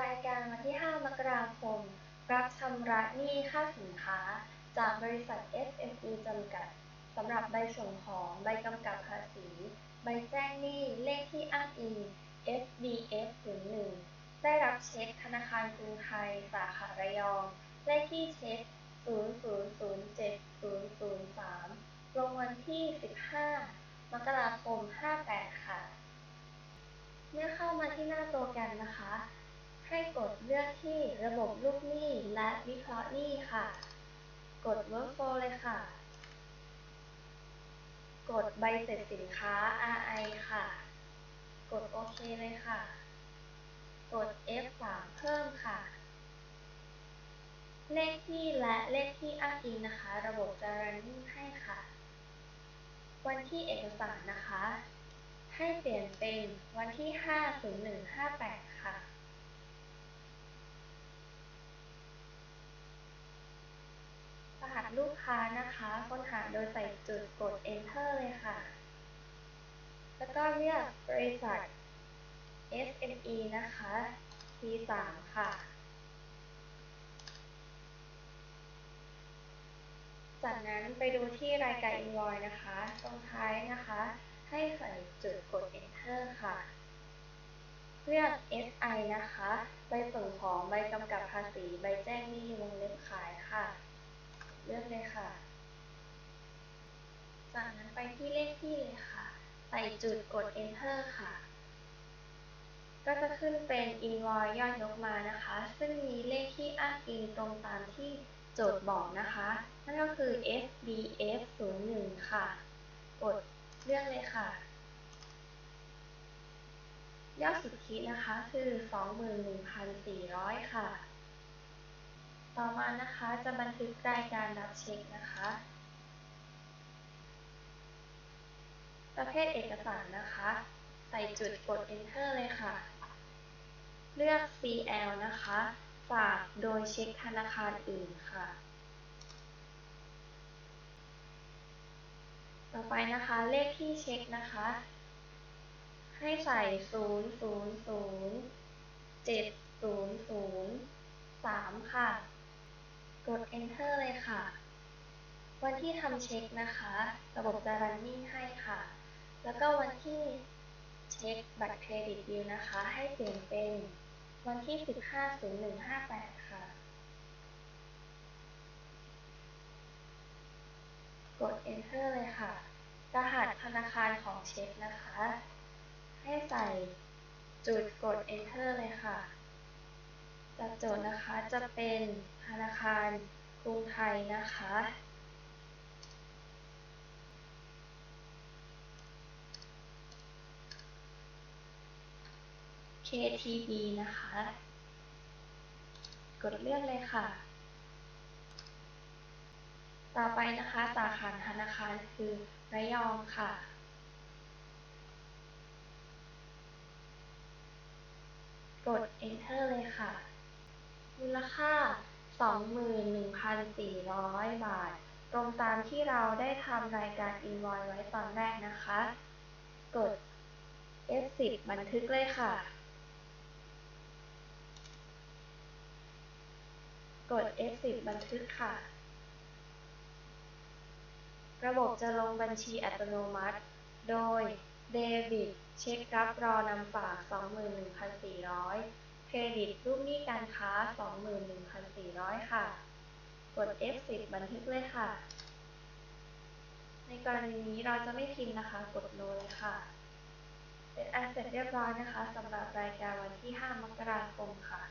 รายการวันที่ 5 มกราคม รับชำระหนี้ค่าสินค้า จากบริษัท SME จำกัดสำหรับใบส่งของ ใบกำกับภาษี ใบแจ้งหนี้เลขที่อ้างอิง SBF 01ได้รับเช็คธนาคารกรุงไทย สาขาระยอง เลขที่เช็ค 00070003 ลงวันที่ 15 มกราคม 58 ค่ะ เมื่อเข้ามาที่หน้าโปรแกรมนะคะ ให้กดเลือกที่ระบบลูกหนี้และวิเคราะห์หนี้ค่ะ กด Workflow เลยค่ะ กดใบเสร็จสินค้า RI ค่ะ กดโอเคเลยค่ะ กด F3 เพิ่มค่ะ เลขที่และเลขที่อ้างอิงนะคะ ระบบจะ running ให้ค่ะ วันที่เอกสารนะคะ ให้เปลี่ยนเป็นวันที่ 50158 ค่ะ รหัส ลูกค้านะคะ ค้นหาโดยใส่จุดกด enter เลยค่ะ แล้วก็เลือกบริษัท SME นะคะ P3 ค่ะ จากนั้นไปดูที่รายการ invoice นะคะ ตรงท้ายนะคะ ให้ใส่จุดกด enter ค่ะ เลือก SI นะคะ ใบส่งของ ใบกำกับภาษี ใบแจ้งหนี้วงเล็บขายค่ะ เลือกเลยค่ะ จากนั้นไปที่เลขที่เลยค่ะ ใส่จุดกด enter ค่ะ ก็จะขึ้นเป็น invoice ยอดยกมานะคะ ซึ่งมีเลขที่อ้างอิงตรงตามที่โจทย์บอกนะคะ นั่นก็คือ SBF 01ค่ะ กดเลือกเลยค่ะ ยอดสุทธินะคะคือ 21,400 ค่ะ ต่อมานะคะจะบันทึกรายการรับเช็คนะคะ ประเภทเอกสารนะคะ ใส่จุดกด enter เลยค่ะ เลือก CL นะคะ ฝากโดยเช็คธนาคารอื่นค่ะ ต่อไปนะคะเลขที่เช็คนะคะ ให้ใส่ 000 700 3 ค่ะ กด enter เลยค่ะ วันที่ทำเช็คนะคะ ระบบจะ running ให้ค่ะ แล้วก็วันที่เช็คบัตรเครดิตบิลนะคะ ให้เปลี่ยนเป็นวันที่ 150158 ค่ะ กด enter เลยค่ะ รหัสธนาคารของเช็คนะคะ ให้ใส่จุดกด enter เลยค่ะ จากโจทย์นะคะจะเป็นธนาคารกรุงไทยนะคะ KTB นะคะ กดเลือกเลยค่ะ ต่อไปนะคะสาขาธนาคารคือระยองค่ะกด enter เลยค่ะ มูลค่า 21,400 บาท ตรงตามที่เราได้ทำรายการ invoice ไว้ตอนแรกนะคะ กด F10 บันทึกเลยค่ะ กด F10 บันทึกค่ะ ระบบจะลงบัญชีอัตโนมัติ โดยเดบิตเช็ครับรอนำฝาก 21,400 เครดิตลูกหนี้การค้า 21,400 ค่ะ กด F10 บันทึกเลยค่ะ ในกรณีนี้เราจะไม่พิมพ์นะคะ กดโนเลยค่ะ เป็นอันเสร็จเรียบร้อยนะคะสำหรับรายการวันที่ 5 มกราคมค่ะ